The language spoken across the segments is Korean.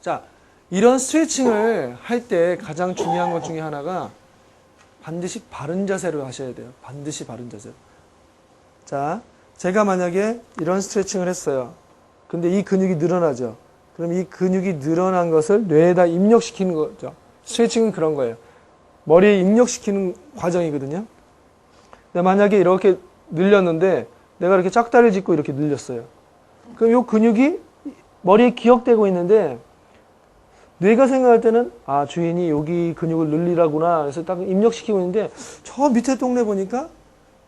자, 이런 스트레칭을 할 때 가장 중요한 것 중에 하나가 반드시 바른 자세로 하셔야 돼요. 반드시 바른 자세로. 자, 제가 만약에 이런 스트레칭을 했어요. 근데 이 근육이 늘어나죠. 그럼 이 근육이 늘어난 것을 뇌에다 입력시키는 거죠. 스트레칭은 그런 거예요. 머리에 입력시키는 과정이거든요. 근데 만약에 이렇게 늘렸는데 내가 이렇게 짝다리를 짚고 이렇게 늘렸어요. 그럼 이 근육이 머리에 기억되고 있는데 뇌가 생각할 때는 아 주인이 여기 근육을 늘리라구나 그래서 딱 입력시키고 있는데 저 밑에 동네 보니까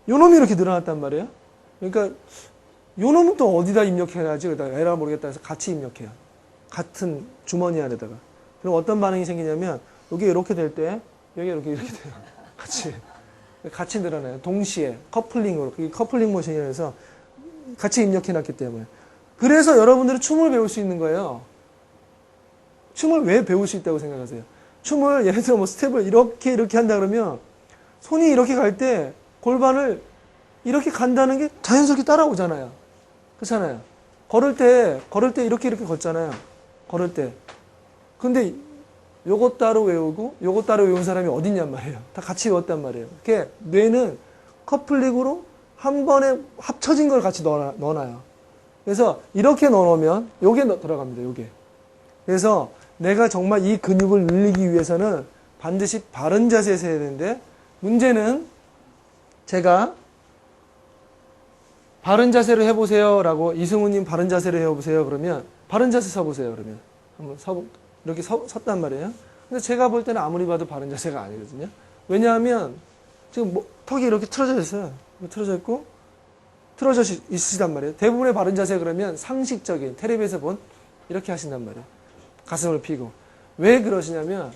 요 놈이 이렇게 늘어났단 말이에요. 그러니까 요 놈은 또 어디다 입력해야지 그러다 에라 모르겠다 해서 같이 입력해요. 같은 주머니 안에다가. 그럼 어떤 반응이 생기냐면 여기 이렇게 될 때 여기 이렇게 이렇게 돼요. 같이 같이 늘어나요. 동시에 커플링으로 그게 커플링 모션이라 해서 같이 입력해 놨기 때문에. 그래서 여러분들은 춤을 배울 수 있는 거예요. 춤을 왜 배울 수 있다고 생각하세요? 춤을 예를 들어 뭐 스텝을 이렇게 이렇게 한다 그러면 손이 이렇게 갈 때 골반을 이렇게 간다는 게 자연스럽게 따라오잖아요. 그렇잖아요. 걸을 때 걸을 때 이렇게 이렇게 걷잖아요. 걸을 때. 근데 요것 따로 외우고 요것 따로 외운 사람이 어딨냔 말이에요. 다 같이 외웠단 말이에요. 이렇게 뇌는 커플링으로 한 번에 합쳐진 걸 같이 넣어, 넣어놔요. 그래서 이렇게 넣어놓으면 요게 넣- 들어갑니다. 요게. 그래서 내가 정말 이 근육을 늘리기 위해서는 반드시 바른 자세에서 해야 되는데 문제는 제가 바른 자세로 해보세요 라고 이승우님 바른 자세로 해보세요 그러면 바른 자세 서보세요 그러면. 한번 서 이렇게 서, 섰단 말이에요. 근데 제가 볼 때는 아무리 봐도 바른 자세가 아니거든요. 왜냐하면 지금 뭐, 턱이 이렇게 틀어져 있어요. 틀어져 있고 틀어져 있- 있으시단 말이에요. 대부분의 바른 자세 그러면 상식적인 텔레비에서 본 이렇게 하신단 말이에요 가슴을 펴고. 왜 그러시냐면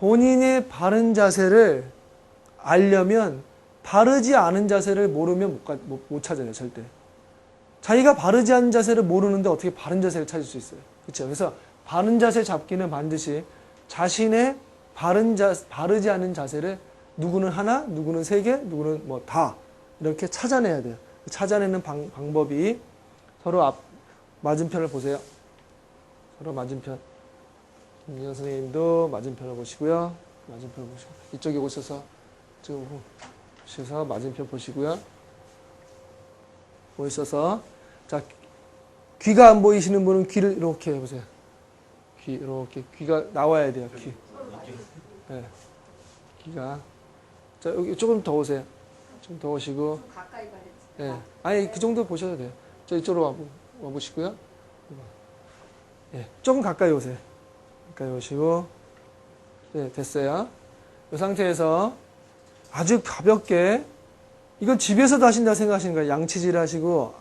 본인의 바른 자세를 알려면 바르지 않은 자세를 모르면 못, 가- 못, 못 찾아요 절대. 자기가 바르지 않은 자세를 모르는데 어떻게 바른 자세를 찾을 수 있어요? 그렇죠 그래서 바른 자세 잡기는 반드시 자신의 바른 자 바르지 않은 자세를 누구는 하나 누구는 세 개 누구는 뭐 다 이렇게 찾아내야 돼요. 찾아내는 방, 방법이 서로 앞 맞은편을 보세요 서로 맞은편. 김민현 선생님도 맞은편을 보시고요. 맞은편을 보시고 이쪽에 오셔서 쭉 오셔서 맞은편 보시고요. 오셔서 자 귀가 안 보이시는 분은 귀를 이렇게 해보세요. 귀 이렇게 귀가 나와야 돼요. 귀. 네. 귀가 자 여기 조금 더 오세요. 좀 더 오시고 가까이 가야지. 예. 아니, 그 정도 보셔도 돼요. 저 이쪽으로 와보, 와보시고요. 예. 조금 가까이 오세요. 가까이 오시고. 네, 됐어요. 이 상태에서 아주 가볍게, 이건 집에서도 하신다 생각하시는 거예요. 양치질 하시고,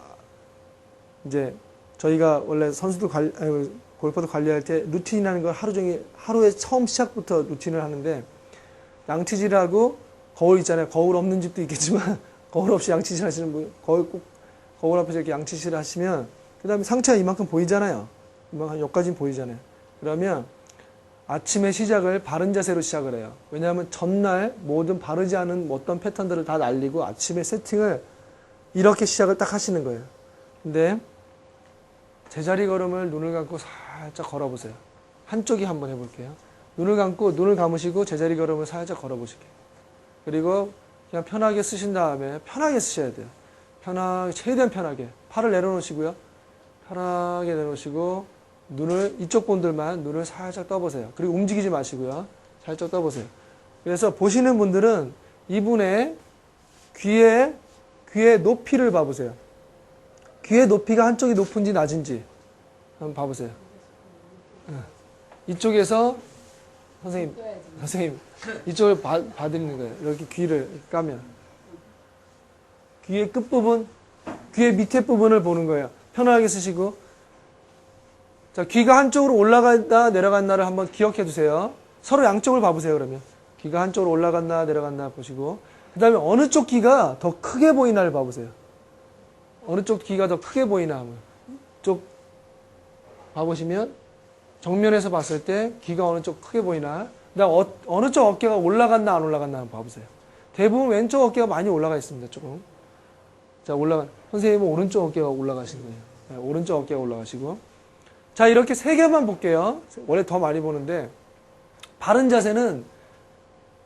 이제 저희가 원래 선수들 관리, 아니, 골퍼도 관리할 때 루틴이라는 걸 하루 종일, 하루에 처음 시작부터 루틴을 하는데, 양치질하고 거울 있잖아요. 거울 없는 집도 있겠지만 거울 없이 양치질 하시는 분, 거울 꼭 거울 앞에서 이렇게 양치질 하시면 그다음에 상체가 이만큼 보이잖아요. 이만큼 여기까지 보이잖아요. 그러면 아침에 시작을 바른 자세로 시작을 해요. 왜냐하면 전날 모든 바르지 않은 어떤 패턴들을 다 날리고 아침에 세팅을 이렇게 시작을 딱 하시는 거예요. 근데 제자리 걸음을 눈을 감고 살짝 걸어보세요. 한쪽이 한번 해볼게요. 눈을 감고 눈을 감으시고 제자리 걸음을 살짝 걸어보실게요. 그리고 그냥 편하게 쓰신 다음에 편하게 쓰셔야 돼요. 편하게 최대한 편하게 팔을 내려놓으시고요. 편하게 내놓으시고 눈을 이쪽 분들만 눈을 살짝 떠보세요. 그리고 움직이지 마시고요. 살짝 떠보세요. 그래서 보시는 분들은 이분의 귀에 귀의 높이를 봐보세요. 귀의 높이가 한쪽이 높은지 낮은지 한번 봐보세요. 예. 이쪽에서 선생님. 선생님 이쪽을 봐, 봐드리는 거예요. 이렇게 귀를 까면 귀의 끝 부분, 귀의 밑에 부분을 보는 거예요. 편하게 쓰시고 자 귀가 한쪽으로 올라갔다 내려갔나를 한번 기억해 두세요. 서로 양쪽을 봐보세요. 그러면 귀가 한쪽으로 올라갔나 내려갔나 보시고 그 다음에 어느 쪽 귀가 더 크게 보이나를 봐보세요. 어느 쪽 귀가 더 크게 보이나 하면 쪽 봐보시면 정면에서 봤을 때 귀가 어느 쪽 크게 보이나 그 다음 어, 어느 쪽 어깨가 올라갔나 안 올라갔나 한번 봐보세요. 대부분 왼쪽 어깨가 많이 올라가 있습니다. 조금. 자 올라가 선생님은 오른쪽 어깨가 올라가신 거예요. 네, 오른쪽 어깨가 올라가시고 자, 이렇게 세 개만 볼게요. 원래 더 많이 보는데, 바른 자세는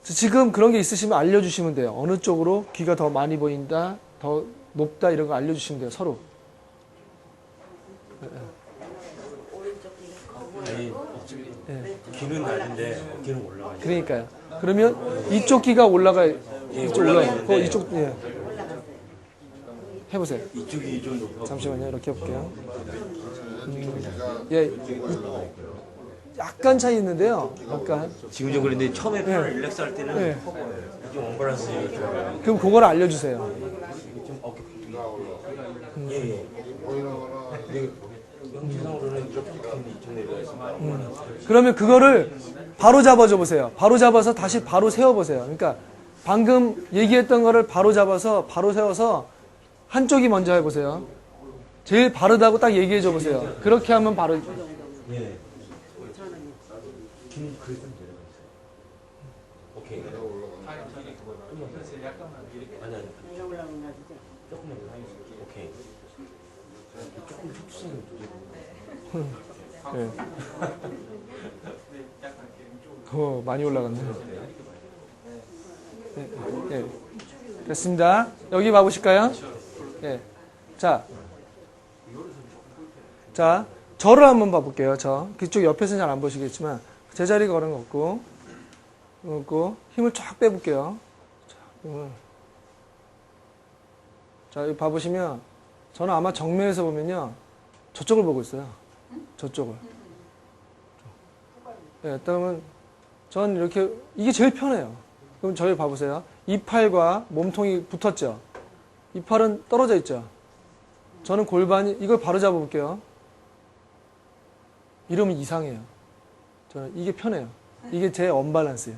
지금 그런 게 있으시면 알려주시면 돼요. 어느 쪽으로 귀가 더 많이 보인다, 더 높다, 이런 거 알려주시면 돼요, 서로. 아니 예. 귀는 낮은데 어깨는 올라가. 그러니까요. 그러면 이쪽 귀가 올라가, 예, 이쪽 올라가 있는데. 이쪽, 예. 해보세요. 이쪽이 좀 높아. 잠시만요. 이렇게 해볼게요. 음, 예, 이- 약간 차이 있는데요. 약간. 지금 좀 그런데 처음에 팔을 릴렉스 할 때는 예. 좀 언밸런스 이렇게 그럼 그걸 알려주세요. 좀 어깨 예, 예. 근데 영상으로는 이렇게 이쪽 내려가 있어. 그러면 그거를 바로 잡아줘 보세요. 바로 잡아서 다시 바로 세워 보세요. 그러니까 방금 얘기했던 거를 바로 잡아서 바로 세워서 한쪽이 먼저 해보세요. 제일 바르다고 딱 얘기해 줘 보세요. 그렇게 하면 바로 예. 귀는 그래 좀 내려가 있어요. 오케이. 아니 아니. 조금만 더. 오케이. 조금 촉수는 예. 어, 많이 올라갔네. 예, 예. 됐습니다. 여기 봐 보실까요? 예. 자. 자, 저를 한번 봐볼게요. 저. 그쪽 옆에서는 잘 안 보시겠지만, 제자리 걸은 거 없고, 없고, 힘을 쫙 빼볼게요. 자, 힘을. 자, 여기 봐보시면, 저는 아마 정면에서 보면요, 저쪽을 보고 있어요. 저쪽을. 예, 그러면 전 이렇게 이게 제일 편해요. 그럼 저희 봐보세요. 이 팔과 몸통이 붙었죠. 이 팔은 떨어져 있죠. 저는 골반이 이걸 바로 잡아볼게요. 이러면 이상해요. 저는 이게 편해요. 이게 제 언밸런스예요.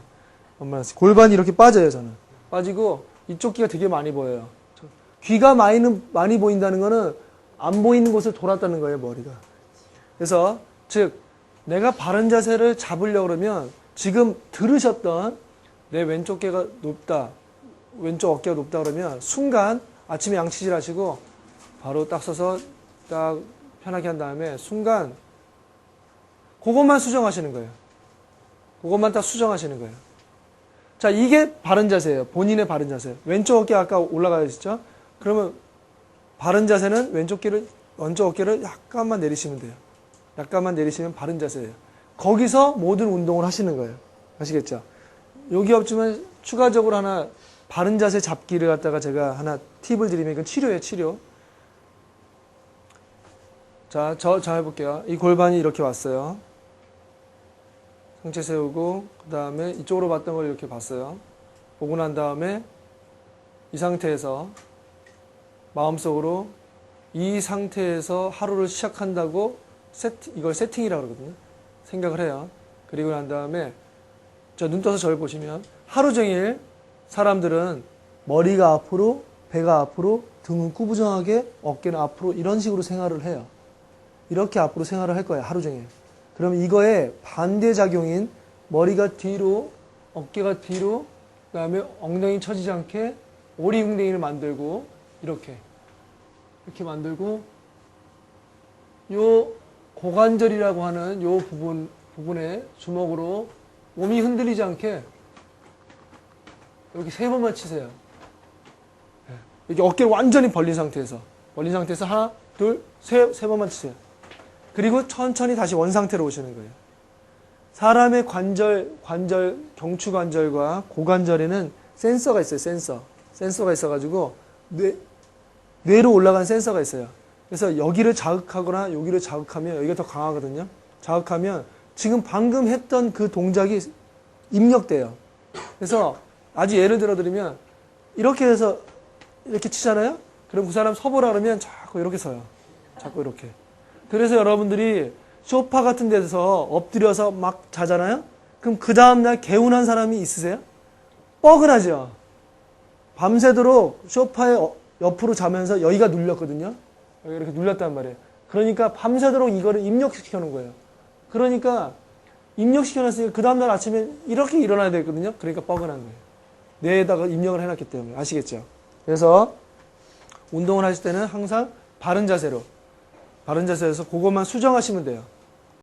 언밸런스. 골반이 이렇게 빠져요. 저는 빠지고 이쪽 귀가 되게 많이 보여요. 저- 귀가 많이 많이 보인다는 거는 안 보이는 곳을 돌았다는 거예요. 머리가. 그래서 즉 내가 바른 자세를 잡으려고 그러면 지금 들으셨던 내 왼쪽 귀가 높다, 왼쪽 어깨가 높다 그러면 순간 아침에 양치질 하시고 바로 딱 서서 딱 편하게 한 다음에 순간 그것만 수정하시는 거예요. 그것만 딱 수정하시는 거예요. 자, 이게 바른 자세예요. 본인의 바른 자세. 왼쪽 어깨 아까 올라가 있었죠? 그러면 바른 자세는 왼쪽 귀를, 왼쪽 어깨를 약간만 내리시면 돼요. 약간만 내리시면 바른 자세예요. 거기서 모든 운동을 하시는 거예요. 아시겠죠? 여기 없지만 추가적으로 하나 바른 자세 잡기를 갖다가 제가 하나 팁을 드리면 이건 치료예요, 치료. 자, 저, 저 해볼게요. 이 골반이 이렇게 왔어요. 상체 세우고, 그 다음에 이쪽으로 봤던 걸 이렇게 봤어요. 보고 난 다음에 이 상태에서 마음속으로 이 상태에서 하루를 시작한다고 세팅, 이걸 세팅이라고 그러거든요. 생각을 해요. 그리고 난 다음에 저 눈 떠서 저를 보시면 하루 종일 사람들은 머리가 앞으로, 배가 앞으로, 등은 구부정하게, 어깨는 앞으로 이런 식으로 생활을 해요. 이렇게 앞으로 생활을 할 거예요. 하루 종일. 그럼 이거에 반대작용인 머리가 뒤로, 어깨가 뒤로, 그 다음에 엉덩이 처지지 않게 오리궁뎅이를 만들고 이렇게 이렇게 만들고 요 고관절이라고 하는 요 부분 부분에 주먹으로 몸이 흔들리지 않게 이렇게 세 번만 치세요. 예. 이렇게 어깨를 완전히 벌린 상태에서 벌린 상태에서 하나, 둘, 세, 세 번만 치세요. 그리고 천천히 다시 원 상태로 오시는 거예요. 사람의 관절, 관절, 경추관절과 고관절에는 센서가 있어요, 센서. 센서가 있어가지고, 뇌, 뇌로 올라간 센서가 있어요. 그래서 여기를 자극하거나 여기를 자극하면 여기가 더 강하거든요. 자극하면 지금 방금 했던 그 동작이 입력돼요. 그래서 아주 예를 들어 드리면 이렇게 해서 이렇게 치잖아요? 그럼 그 사람 서보라 그러면 자꾸 이렇게 서요. 자꾸 이렇게. 그래서 여러분들이 소파 같은 데서 엎드려서 막 자잖아요? 그럼 그 다음날 개운한 사람이 있으세요? 뻐근하죠? 밤새도록 소파에 어- 옆으로 자면서 여기가 눌렸거든요? 이렇게 눌렸단 말이에요. 그러니까 밤새도록 이거를 입력시켜 놓은 거예요. 그러니까 입력시켜 놨으니까 그 다음날 아침에 이렇게 일어나야 되거든요? 그러니까 뻐근한 거예요. 뇌에다가 입력을 해놨기 때문에. 아시겠죠? 그래서 운동을 하실 때는 항상 바른 자세로, 바른 자세에서 그것만 수정하시면 돼요.